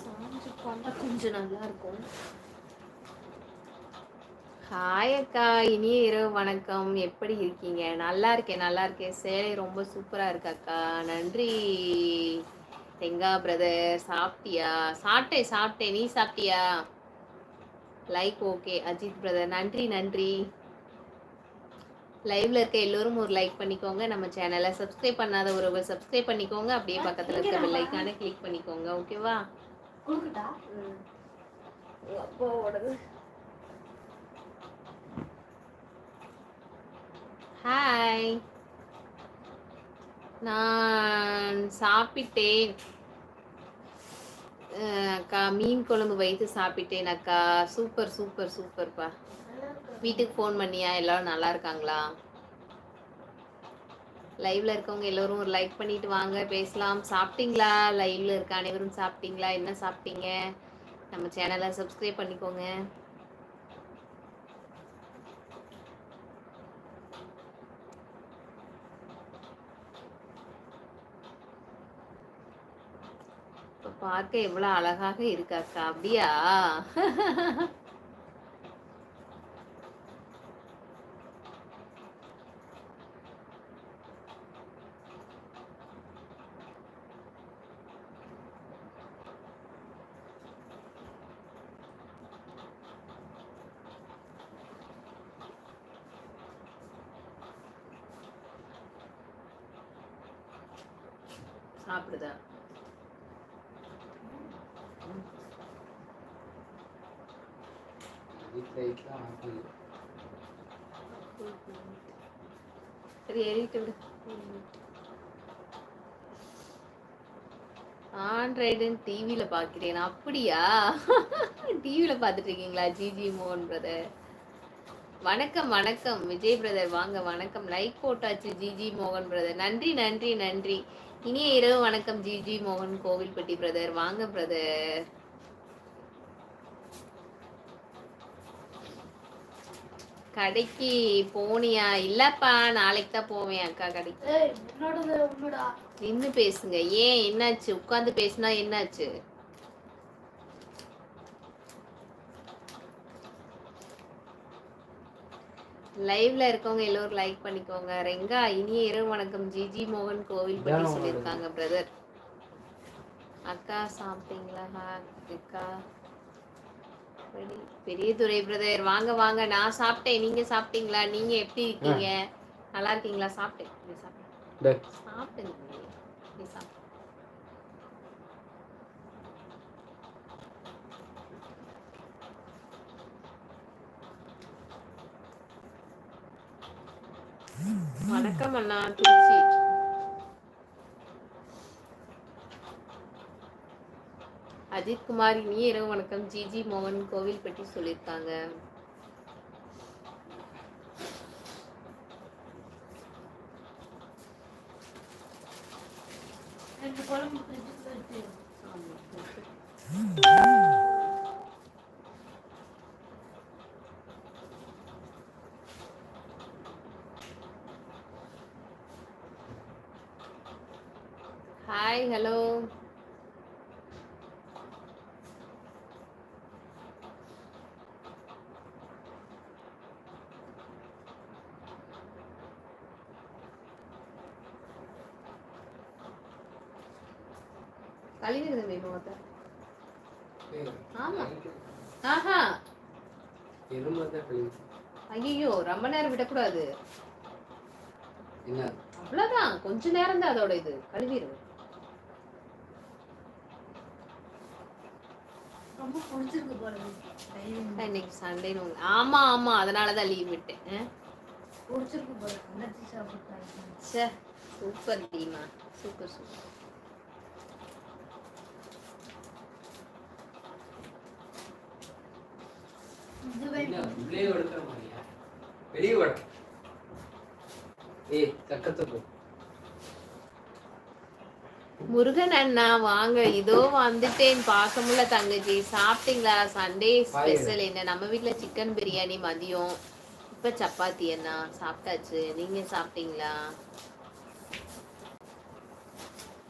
சாஞ்சு கொஞ்சம் நல்லா இருக்கும் ஹாய் அக்கா இனிய இரவு வணக்கம். எப்படி இருக்கீங்க? நல்லா இருக்கேன் நல்லா இருக்கேன் சேலை ரொம்ப சூப்பரா இருக்கு அக்கா. நன்றி. தெங்கா பிரதர் சாப்பிட்டியா? சாப்பிட்டேன் சாப்பிட்டேன். நீ சாப்பிட்டியா? லைக் ஓகே அஜித் பிரதர் நன்றி நன்றி. லைவ்ல இருக்க எல்லோரும் ஒரு லைக் பண்ணிக்கோங்க. நம்ம சேனலை சப்ஸ்கிரைப் பண்ணாத ஒரு சப்ஸ்கிரைப் பண்ணிக்கோங்க. அப்படியே பக்கத்துல இருக்க பெல் ஐக்கானை கிளிக் பண்ணிக்கோங்க. ஓகேவா ஹாய் நான் சாப்பிட்டேன். அக்கா மீன் குழம்பு வைத்து சாப்பிட்டேன் அக்கா. சூப்பர் சூப்பர் சூப்பர்ப்பா. வீட்டுக்கு ஃபோன் பண்ணியா? எல்லாரும் நல்லா இருக்காங்களா? லைவ்ல இருக்கவங்க எல்லோரும் ஒரு லைக் பண்ணிட்டு வாங்க பேசலாம். சாப்பிட்டீங்களா? லைவ்ல இருக்க அனைவரும் சாப்பிட்டீங்களா? என்ன சாப்பிட்டீங்க? நம்ம சேனலை சப்ஸ்கிரைப் பண்ணிக்கோங்க. இப்ப பார்க்க எவ்வளவு அழகாக இருக்காக்கா அப்படியா? சாப்பிடுதா சரி எறிட்டு விடு ஆண்ட்ராய்டுன்னு டிவியில பார்க்கிறேன் அப்படியா டிவியில பார்த்துட்டு இருக்கீங்களா ஜிஜி மோகன் பிரதர் வணக்கம் வணக்கம் விஜய் பிரதர் வாங்க வணக்கம் லைக் போட்டாச்சு ஜிஜி மோகன் பிரதர் நன்றி நன்றி நன்றி இனிய இரவு வணக்கம் ஜிஜி மோகன் கோவில்பட்டி பிரதர் வாங்க பிரதர் கடைக்கு போனியா? இல்லப்பா நாளைக்கு தான் போவேன் அக்கா கடைக்கு. நின்னு பேசுங்க. ஏன் என்னாச்சு? உட்கார்ந்து பேசினா என்னாச்சு? லைவ்ல இருக்கவங்க எல்லோரும் லைக் பண்ணிக்கோங்க. ரெங்கா இனிய இரவு வணக்கம். ஜிஜி மோகன் கோவில் பற்றி சொல்லியிருக்காங்க பிரதர் அக்கா சாப்பிட்டீங்களா? அக்கா. பெரிய- துறை பிரதர். வாங்க வாங்க. நான் சாப்பிட்டேன். நீங்க சாப்பிட்டீங்களா? நீங்க எப்படி இருக்கீங்க? நல்லா இருக்கீங்களா? சாப்பிட்டேன். சாப்பிட்டேன் சாப்பிட்டேன். வணக்கம் அண்ணா. திருச்சி. அஜித் குமார் இனிய இரவு வணக்கம். ஜிஜி மோகன் கோவில் பற்றி சொல்லியிருக்காங்க. ஹாய் ஹலோ கழிவுறது முகத்தை ஆமா. ஆஹா. ஐயோ ரொம்ப நேரம் விடக்கூடாது. என்ன? அவ்வளவுதான். கொஞ்ச நேரம் தான் அதோட இது. கழுவிடு இன்னைக்கு சண்டே ஆமா ஆமா. அதனாலதான் லீவ் விட்டேன். சூப்பர் டீமா. சூப்பர் சூப்பர் வெளியே ஏய் முருகன் அண்ணா வாங்க. இதோ வந்துட்டேன். பாசமுள்ள தங்கச்சி. சாப்பிட்டீங்களா? சண்டே ஸ்பெஷல் என்ன? நம்ம வீட்ல சிக்கன் பிரியாணி மதியம். இப்ப சப்பாத்தி அண்ணா சாப்பிட்டாச்சு. நீங்க சாப்பிட்டீங்களா?